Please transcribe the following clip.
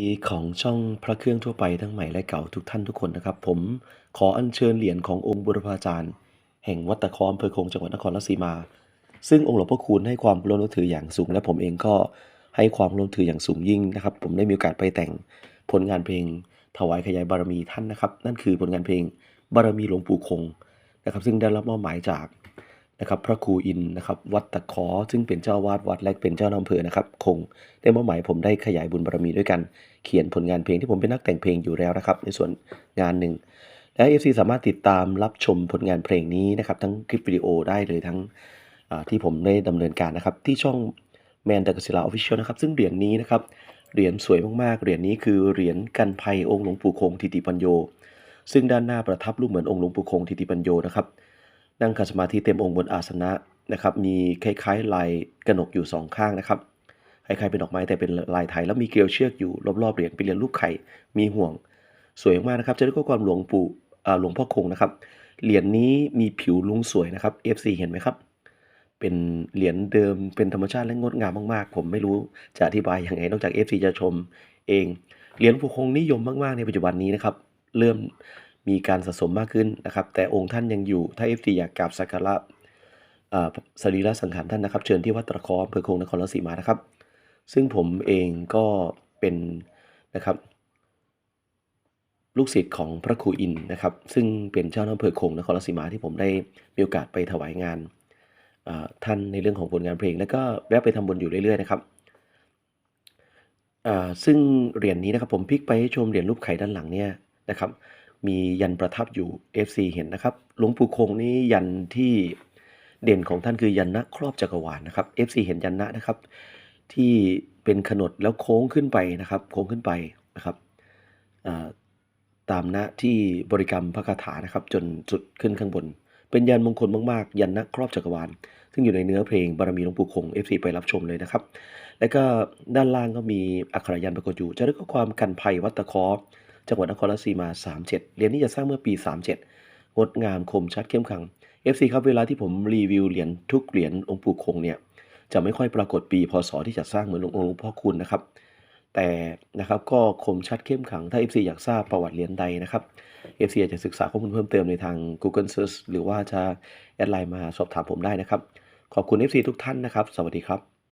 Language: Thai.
ดีของช่องพระเครื่องทั่วไปทั้งใหม่และเก่าทุกท่านทุกคนนะครับ ผมขออัญเชิญเหรียญขององค์บุรพาจารย์ แห่งวัดตะคออำเภอคงจังหวัดนครราชสีมา ซึ่งองค์หลวงพ่อคูณให้ความเคารพนับถืออย่างสูง และผมเองก็ให้ความรพนับถืออย่างสูงยิ่งนะครับ ผมได้มีโอกาสไปแต่งผลงานเพลง ถวายขยายบารมีท่านนะครับ นั่นคือผลงานเพลงบารมีหลวงปู่คงนะครับ ซึ่งได้รับมอบหมายจาก นะครับพระครูอินนะครับวัดตะเคอซึ่งเป็นเจ้าวาดวัดและเป็นเจ้าอำเภอนะครับคงได้มอบหมายผมได้ขยายบุญบารมีด้วยกัน เขียนผลงานเพลงที่ผมเป็นนักแต่งเพลงอยู่แล้วนะครับ ในส่วนงานหนึ่งและ FC สามารถติดตามรับชมผลงานเพลงนี้นะครับทั้งคลิปวิดีโอได้เลยทั้งที่ผมได้ดำเนินการนะครับ ที่ช่อง Man ดักศิลาออฟฟิเชียลนะครับซึ่งเหรียญนี้นะครับเหรียญสวยมากๆเหรียญนี้คือเหรียญกันภัยองค์หลวงปู่คงทิติปัญโย ซึ่งด้านหน้าประทับรูปเหมือนองค์หลวงปู่คงทิติปัญโยนะครับ นั่งขัดสมาธิเต็มองค์บนอาสนะนะครับมีคล้ายๆลายกระหนกอยู่สองข้างนะครับคล้ายๆเป็นดอกไม้แต่เป็นลายไทยแล้วมีเกลียวเชือกอยู่รอบๆเหรียญเป็นเหรียญรูปไข่มีห่วง สวยมากนะครับจะได้ข้อความหลวงปู่หลวงพ่อคงนะครับเหรียญนี้มีผิวลุงสวยนะครับ FC เห็นไหมครับ เป็นเหรียญเดิมเป็นธรรมชาติและงดงามมากๆ ผมไม่รู้จะอธิบายยังไงนอกจาก FC จะชมเอง เหรียญปู่คงนิยมมากๆในปัจจุบันนี้นะครับ เริ่ม มีการสะสมมากขึ้นนะครับ แต่องค์ท่านยังอยู่ถ้า FC อยากกราบสักการะสรีระสังขารท่านนะครับ เชิญที่วัดตะคออำเภอคงนครราชสีมานะครับ ซึ่งผมเองก็เป็นนะครับ ลูกศิษย์ของพระครูอินนะครับ ซึ่งเป็นเจ้าอำเภอคงนครราชสีมาที่ผมได้มีโอกาสไปถวายงานท่านในเรื่องของผลงานเพลง แล้วก็แวะไปทำบุญอยู่เรื่อยๆนะครับซึ่งเหรียญนี้นะครับผมพลิกไปให้ชมเหรียญรูปไข่ด้านหลังเนี่ยนะครับ มียันประทับอยู่ FC เห็นนะครับ หลวงปู่คงนี่ยันที่เด่นของท่านคือยันนะครอบจักรวาลนะครับ FC เห็นยันนะนะครับ ที่เป็นขนดแล้วโค้งขึ้นไปนะครับ โค้งขึ้นไปนะครับตามนะที่บริกรรมพระคาถานะครับ จนสุดขึ้นข้างบน เป็นยันมงคลมากๆ ยันนะครอบจักรวาลซึ่งอยู่ในเนื้อเพลงบารมีหลวงปู่คง FC ไปรับชมเลยนะครับ แล้วก็ด้านล่างก็มีอักขรยันปรากฏอยู่จะได้ข้อความกันภัยวัตะคอ จังหวัดนครราชสีมา 37 เหรียญนี้จะสร้างเมื่อปี 37 งดงามคมชัดเข้มขัง FC ครับเวลาที่ผมรีวิวเหรียญทุกเหรียญองค์ปู่คงเนี่ยจะไม่ค่อยปรากฏปีพศที่จัดสร้างเหมือนองค์หลวงพ่อคุณนะครับ แต่นะครับก็คมชัดเข้มขังถ้า FC อยากทราบประวัติเหรียญใดนะครับ FC อยากจะศึกษาข้อมูลเพิ่มเติมในทาง Google Search หรือว่าจะแอดไลน์มาสอบถามผมได้นะครับ ขอบคุณ FC ทุกท่านนะครับ สวัสดีครับ